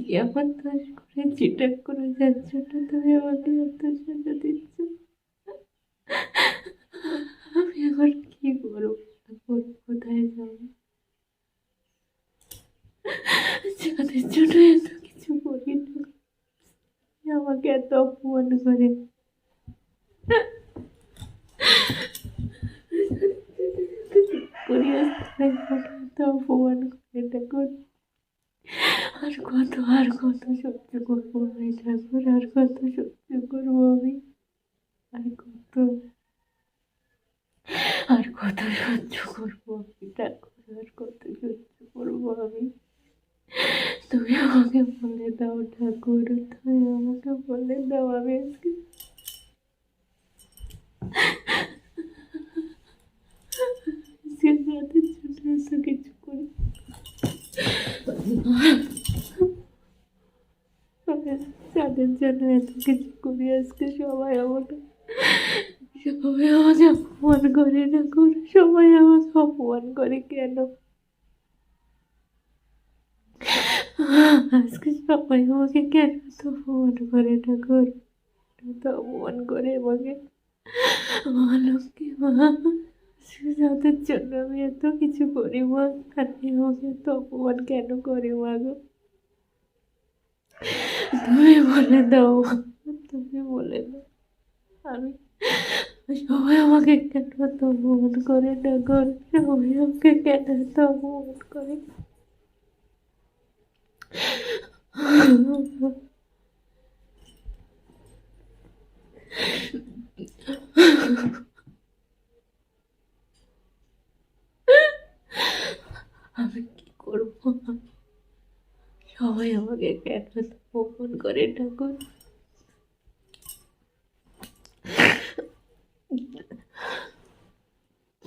কি আমার দোষ করে চিটাক করে যাচ্ছ না তুমি আমাকে এত সাজা দিচ্ছ আমি এখন কি করব? এখন কোথায় যাব যাদের জন্য এত কিছু করি না আমাকে এত অপমান করে করি আসতে এত অপমান করে ঠাকুর আর কত আর কত সহ্য করব আমি ঠাকুর আর কত সহ্য করব আমি আর কত আর কত সহ্য করব আমি ঠাকুর আর কত সহ্য করব আমি তুমি আমাকে বলে দাও ঠাকুর তুমি আমাকে বলে দাও আমি আজকে আজকে জন্য এত কিছু করি আমি জন্য এত কিছু করি আজকে সবাই আমাকে সবাই আমাকে অপমান করে না করে, সবাই আমাকে অপমান করে কেন? আজকে সবাই আমাকে কেন তো অপমান করে না করে? তো অপমান করে আমাকে মা লক্ষ্মী মা যাদের জন্য আমি এত কিছু করি মা তাতে আমাকে এত অপমান কেন করে মা গো? তুমি বলে দাও, তুমি বলে দাও। আমি সবাই আমাকে কেন করে? না সবাই আমাকে কেন করে? আমি কি করব? সবাই আমাকে কেন এত অপমান করে ঠাকুর